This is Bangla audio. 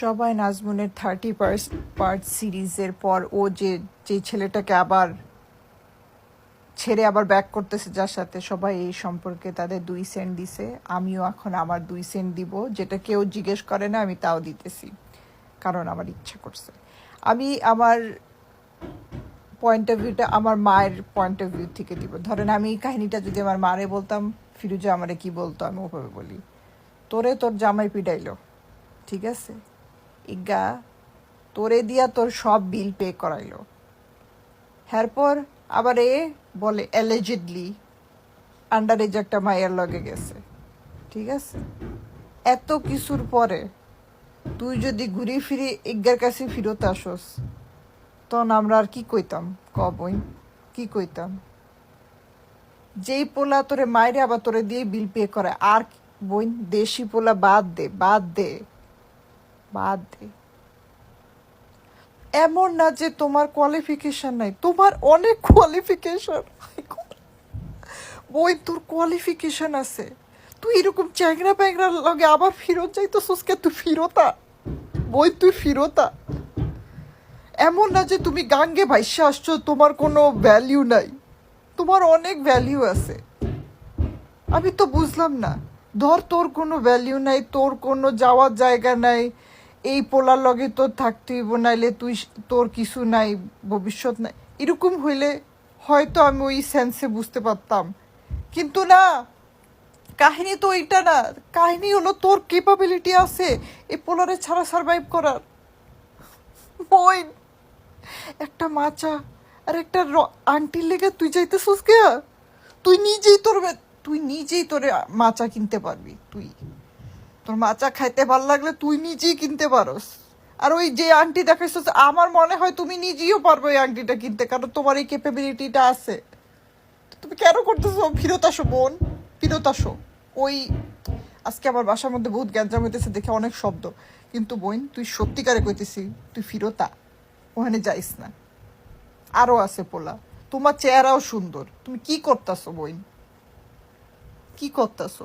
সবাই নাজমুনের থার্টি পার্স পার্ট সিরিজের পর ও যে যে ছেলেটাকে আবার ছেড়ে আবার ব্যাক করতেছে যার সাথে সবাই এই সম্পর্কে তাদের দুই সেন্ট দিছে। আমিও এখন আমার দুই সেন্ট দিব, যেটা কেউ জিজ্ঞেস করে না, আমি তাও দিতেছি, কারণ আমার ইচ্ছা করছে। আমি আমার পয়েন্ট অফ ভিউটা আমার মায়ের পয়েন্ট অফ ভিউ থেকে দিব। ধরেন আমি এই কাহিনীটা যদি আমার মারে বলতাম, ফিরুজা আমারে কি বলতো, আমি ওভাবে বলি। তোরে তোর জামাই পিটাইলো ঠিক আছে? ইগা, তোরে দিয়া তোর সব বিল পে করাইলো। এরপর আবার এ বলে অ্যালেজেডলি আন্ডার এজ একটা মায়ের লগে গেছে। ঠিক আছে? এত কিছুর পরে তুই যদি ঘুরে ফিরে ইজ্ঞার কাছে ফিরত আসস, তখন আমরা আর কি কইতাম? ক বই? কি কইতাম? যেই পোলা তোরে মায়েরে আবার তোরে দিয়ে বিল পে করে, আর বই? দেশি পোলা বাদ দে বাদ দে। বাদ দে। এমন না যে তোমার কোয়ালিফিকেশন নাই, তোমার অনেক কোয়ালিফিকেশন বই, তোর কোয়ালিফিকেশন আছে। তুই এরকম চ্যাংরা প্যাংরা লগে আবার ফিরত যাইতো সুস্কে তুই ফিরতা। বই, তুই ফিরতা। এমন না যে তুমি গাঙ্গে ভাইসে আসছো, তোমার কোনো ভ্যালিউ নাই। তোমার অনেক ভ্যালিউ আছে। আমি তো বুঝলাম না। ধর তোর কোনো ভ্যালিউ নাই, তোর কোনো যাওয়ার জায়গা নাই এই পোলার লগে তোর থাকতেই নাইলে তুই তোর কিছু নাই, ভবিষ্যৎ নাই। এরকম হইলে হয়তো আমি ওই সেন্সে বুঝতে পারতাম। কিন্তু না, কাহিনী তো ওইটা না, কাহিনী হলো তোর কেপাবিলিটি আছে এই পোলারে ছাড়া সার্ভাইভ করার। ওই একটা মাচা আর একটা আন্টির লেগে তুই যাইতেছিস কে তুই নিজেই তোর তুই নিজেই তোরে মাচা কিনতে পারবি, তুই। তোর মাচা খাইতে ভালো লাগলে তুই নিজেই কিনতে পারস। আর ওই যে আন্টি দেখাইছিস, আমার মনে হয় তুমি নিজেও পারবে ওই আংটিটা কিনতে, কারণ তোমার এই ক্যাপাবিলিটিটা আছে। তুমি কেন করতেছো? ফিরত আসো, বোন, ফিরত আসো। ওই, আজকে আমার বাসার মধ্যে বহুত গ্যাঞ্জাম হইতেছে দেখে অনেক শব্দ। কিন্তু বোন, তুই সত্যিকারে কইতেছি, তুই ফিরতা, ওখানে যাইস না। আরও আছে পোলা, তোমার চেহারাও সুন্দর। তুমি কি করতাছো বইন কি করতাছো?